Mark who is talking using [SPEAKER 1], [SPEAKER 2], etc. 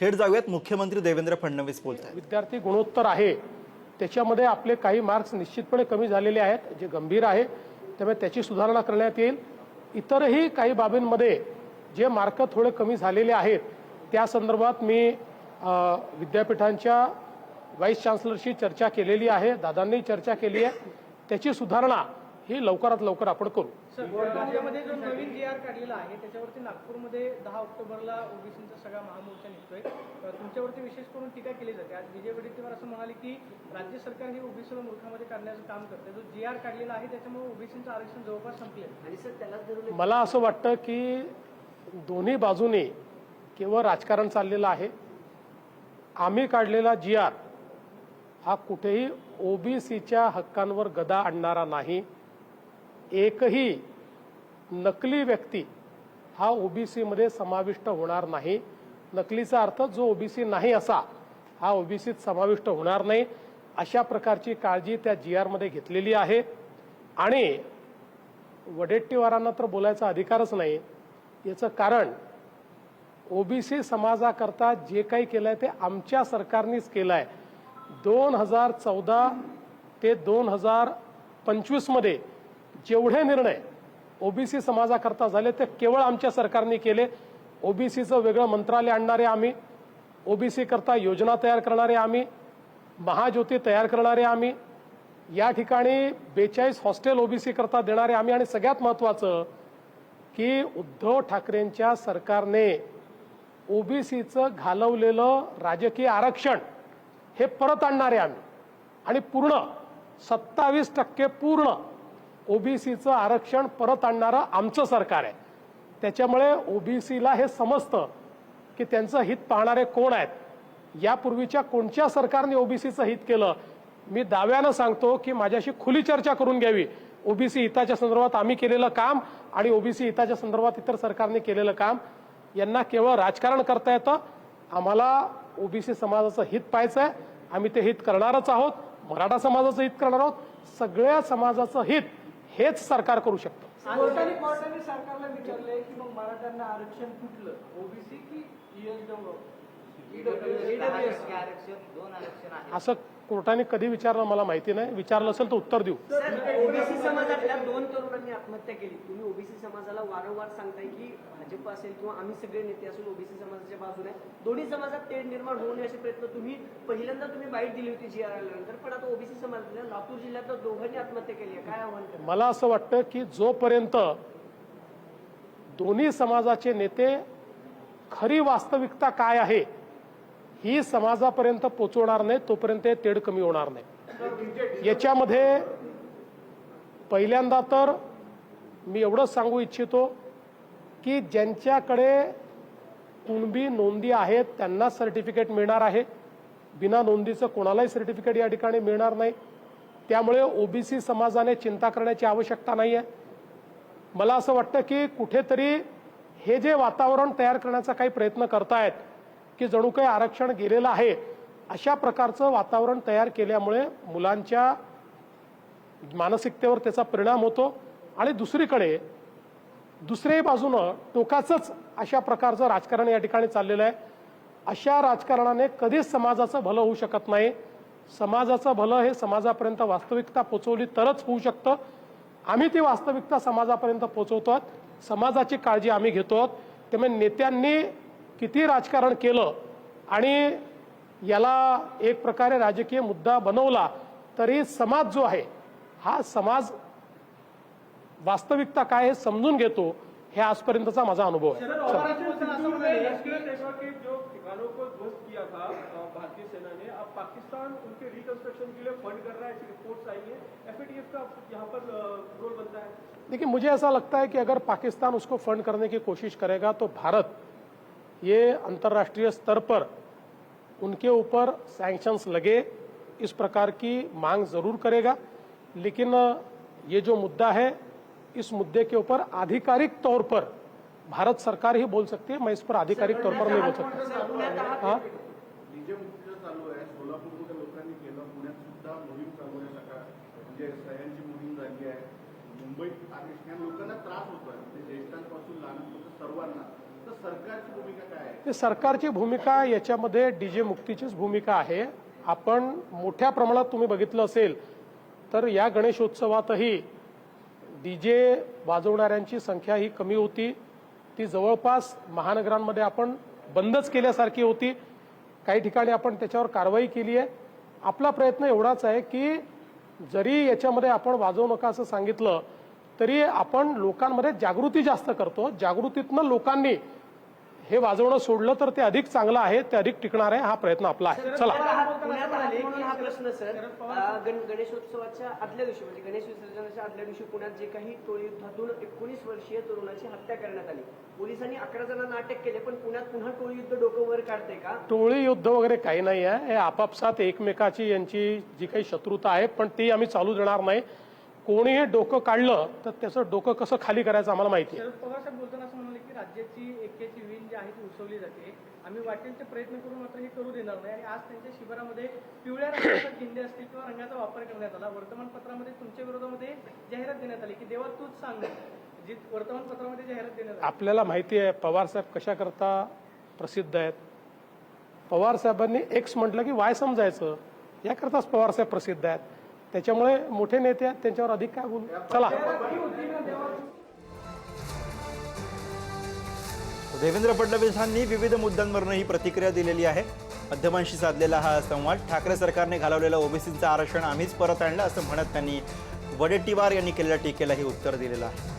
[SPEAKER 1] थेट जाऊयात. मुख्यमंत्री देवेंद्र फडणवीस बोलत आहेत
[SPEAKER 2] विद्यार्थी गुणोत्तर आहे. त्याच्यामध्ये आपले काही मार्क्स निश्चितपणे कमी झालेले आहेत जे गंभीर आहे. त्यामुळे त्याची सुधारणा करण्यात येईल. इतरही काही बाबींमध्ये जे मार्क थोडे कमी झालेले आहेत त्या संदर्भात मी विद्यापीठांच्या व्हाईस चान्सलरशी चर्चा केलेली आहे. दादांनी चर्चा केली आहे. त्याची सुधारणा ही लवकरात लवकर आपण करू.
[SPEAKER 3] आर काढलेला आहे. त्याच्यावरती नागपूरमध्ये दहा ऑक्टोबरला ओबीसीचा सगळा महामोर्चा निघतोय. तुमच्यावरती विशेष करून टीका केली जाते. आज विजय वडेट्टीवार असं म्हणाले की राज्य सरकार हे ओबीसीला मूर्खामध्ये काढण्याचं काम करते जो जी आर काढलेला आहे त्याच्यामुळे ओबीसीचं आरक्षण जवळपास संपले आणि सर त्याला
[SPEAKER 2] मला असं वाटतं की दोन्ही बाजूने केवळ राजकारण चाललेलं आहे. आम्ही काढलेला जी आर हा कुठेही ओबीसीच्या हक्कांवर गदा आणणारा नाही. एकही नकली व्यक्ती हा ओबीसीमध्ये समाविष्ट होणार नाही. नकलीचा अर्थ जो ओबीसी नाही असा हा ओबीसीत समाविष्ट होणार नाही. अशा प्रकारची काळजी त्या जी आरमध्ये घेतलेली आहे. आणि वडेट्टीवारांना तर बोलायचा अधिकारच नाही. याचं कारण ओबीसी समाजाकरता जे काही केलंय ते आमच्या सरकारनेच केलंय. दोन हजार चौदा ते दोन हजार पंचवीसमध्ये जेवढे निर्णय ओबीसी समाजाकरता झाले ते केवळ आमच्या सरकारने केले. ओबीसीचं वेगळं मंत्रालय आणणारे आम्ही. ओबीसी करता योजना तयार करणारे आम्ही. महाज्योती तयार करणारे आम्ही. या ठिकाणी बेचाळीस हॉस्टेल ओबीसी करता देणारे आम्ही. आणि सगळ्यात महत्वाचं की उद्धव ठाकरेंच्या सरकारने ओबीसीचं घालवलेलं राजकीय आरक्षण हे परत आणणारे आम्ही. आणि पूर्ण सत्तावीस टक्के पूर्ण ओबीसीचं आरक्षण परत आणणारं आमचं सरकार आहे. त्याच्यामुळे ओबीसीला हे समजतं की त्यांचं हित पाहणारे कोण आहेत. यापूर्वीच्या कोणत्या सरकारने ओबीसीचं हित केलं? मी दाव्यानं सांगतो की माझ्याशी खुली चर्चा करून घ्यावी. ओबीसी हिताच्या संदर्भात आम्ही केलेलं काम आणि ओबीसी हिताच्या संदर्भात इतर सरकारने केलेलं काम यांना केवळ राजकारण करता येतं. आम्हाला ओबीसी समाजाचं हित पाहायचं आहे आम्ही ते हित करणारच आहोत. मराठा समाजाचं हित करणार आहोत. सगळ्या समाजाचं हित हेच सरकार करू शकतं.
[SPEAKER 3] सरकारला विचारलंय की मग मराठ्यांना आरक्षण कुठलं? ओबीसी की
[SPEAKER 2] असं कोर्टाने कधी विचारलं मला माहिती नाही. विचारलं असेल तर उत्तर देऊ.
[SPEAKER 4] ओबीसी समाजातल्या दोन तरुणांनी आत्महत्या केली. तुम्ही ओबीसी समाजाला वारंवार सांगताय की भाजप असेल किंवा आम्ही सगळे नेते असून ओबीसी समाजाच्या बाजूने. दोन्ही समाजात तेढ निर्माण होऊ नये असे प्रयत्न तुम्ही पहिल्यांदा तुम्ही बाईट दिली होती जी आर आल्यानंतर पण आता ओबीसी समाजातल्या लातूर जिल्ह्यातल्या दोघांनी आत्महत्या केली आहे. काय आव्हान
[SPEAKER 2] मला असं वाटतं की जोपर्यंत दोन्ही समाजाचे नेते खरी वास्तविकता काय आहे ही समाजापर्यंत पोचवणार नाही तोपर्यंत हे तेढ कमी होणार नाही. याच्यामध्ये पहिल्यांदा तर मी एवढंच सांगू इच्छितो की ज्यांच्याकडे कुणबी नोंदी आहेत त्यांना सर्टिफिकेट मिळणार आहे. बिना नोंदीचं कोणालाही सर्टिफिकेट या ठिकाणी मिळणार नाही. त्यामुळे ओबीसी समाजाने चिंता करण्याची आवश्यकता नाही आहे मला असं वाटतं की कुठेतरी हे जे वातावरण तयार करण्याचा काही प्रयत्न करतायत की जणू काही आरक्षण गेलेलं आहे. अशा प्रकारचं वातावरण तयार केल्यामुळे मुलांच्या मानसिकतेवर त्याचा परिणाम होतो. आणि दुसरीकडे दुसऱ्याही बाजूनं टोकाचंच अशा प्रकारचं राजकारण या ठिकाणी चाललेलं आहे. अशा राजकारणाने कधीच समाजाचं भलं होऊ शकत नाही. समाजाचं भलं हे समाजापर्यंत वास्तविकता पोचवली तरच होऊ शकतं. आम्ही ती वास्तविकता समाजापर्यंत पोचवतो समाजाची काळजी आम्ही घेतो त्यामुळे नेत्यांनी किती राजकारण केलं आणि याला एक प्रकारे राजकीय मुद्दा बनवला तरी समाज जो आहे हा समाज वास्तविकता काय हे समजून घेतो हे आजपर्यंतचा माझा अनुभव आहे. चला.
[SPEAKER 5] के जो ठिकानों को ध्वस्त किया था अ, भारतीय सेना ने अब पाकिस्तान उनके रिकंस्ट्रक्शन के लिए फंड कर रहा ऐसी रिपोर्ट्स आई एफएटीएफ का यहाँ पर अ, रोल बनता
[SPEAKER 2] देखिए मुझे ऐसा लगता है कि अगर पाकिस्तान उसको फंड करने की कोशिश करेगा तो भारत ये अंतर्राष्ट्रीय स्तर पर उनके ऊपर सैंक्शंस लगे इस प्रकार की मांग ज़रूर करेगा। लेकिन ये जो मुद्दा है इस मुद्दे के ऊपर आधिकारिक तौर पर भारत सरकार ही बोल सकती है मैं इस पर आधिकारिक तौर पर नहीं बोल सकता। हाँ
[SPEAKER 6] मुंबईत लोकांना त्रास होतोय. ज्येष्ठांपासून लहानांपासून सर्वांना.
[SPEAKER 2] ते सरकारची भूमिका याच्यामध्ये डी जे मुक्तीचीच भूमिका आहे. आपण मोठ्या प्रमाणात तुम्ही बघितलं असेल तर या गणेशोत्सवातही डी जे वाजवणाऱ्यांची संख्या ही कमी होती. ती जवळपास महानगरांमध्ये आपण बंदच केल्यासारखी होती. काही ठिकाणी आपण त्याच्यावर कारवाई केली आहे. आपला प्रयत्न एवढाच आहे की जरी याच्यामध्ये आपण वाजवू नका असं सांगितलं तरी आपण लोकांमध्ये जागृती जास्त करतो. जागृतीतनं लोकांनी हे वाजवणं सोडलं तर ते अधिक चांगलं आहे ते अधिक टिकणार आहे हा प्रयत्न आपला आहे. चला.
[SPEAKER 4] हा प्रश्न सर. गणेशोत्सवाच्या आदल्या दिवशी म्हणजे गणेश विसर्जनाच्या आदल्या दिवशी पुण्यात जे काही टोळी युद्धातून एकोणीस वर्षीय तरुणाची हत्या करण्यात आली. पोलिसांनी अकरा जणांना अटक केले पण पुण्यात पुन्हा टोळी युद्ध डोकं वर काढते का?
[SPEAKER 2] टोळी युद्ध वगैरे काही नाही आहे. हे आपापसात एकमेकाची यांची जी काही शत्रुता आहे पण ती आम्ही चालू देणार नाही. कोणीही डोकं काढलं तर त्याचं डोकं कसं खाली करायचं आम्हाला माहिती आहे.
[SPEAKER 3] शरद पवार साहेब बोलताना असं म्हणाले की राज्याची एकेची विण जी आहे ती उसवली जाते. आम्ही वाटेल ते प्रयत्न करून मात्र हे करू देणार नाही आणि आज त्यांच्या शिबिरामध्ये पिवळ्या रंगाचा झेंडे असतील किंवा रंगाचा वापर करण्यात आला. वर्तमानपत्रामध्ये तुमच्या विरोधामध्ये जाहिरात देण्यात आली की देवा तूच सांग. जी वर्तमानपत्रामध्ये जाहिरात देण्यात आली.
[SPEAKER 2] आपल्याला माहिती आहे पवार साहेब कशा करता प्रसिद्ध आहेत? पवार साहेबांनी एक्स म्हटलं की वाय समजायचं. याकरताच पवार साहेब प्रसिद्ध आहेत. त्याच्यामुळे मोठे नेते आहेत त्यांच्यावर अधिक काय बोलू? चला.
[SPEAKER 1] देवेंद्र फडणवीसांनी विविध मुद्द्यांवरनं ही प्रतिक्रिया दिलेली आहे. माध्यमांशी साधलेला हा संवाद. ठाकरे सरकारने घालवलेलं ओबीसीचं आरक्षण आम्हीच परत आणलं असं म्हणत त्यांनी वडेट्टीवार यांनी केलेल्या टीकेलाही उत्तर दिलेलं आहे.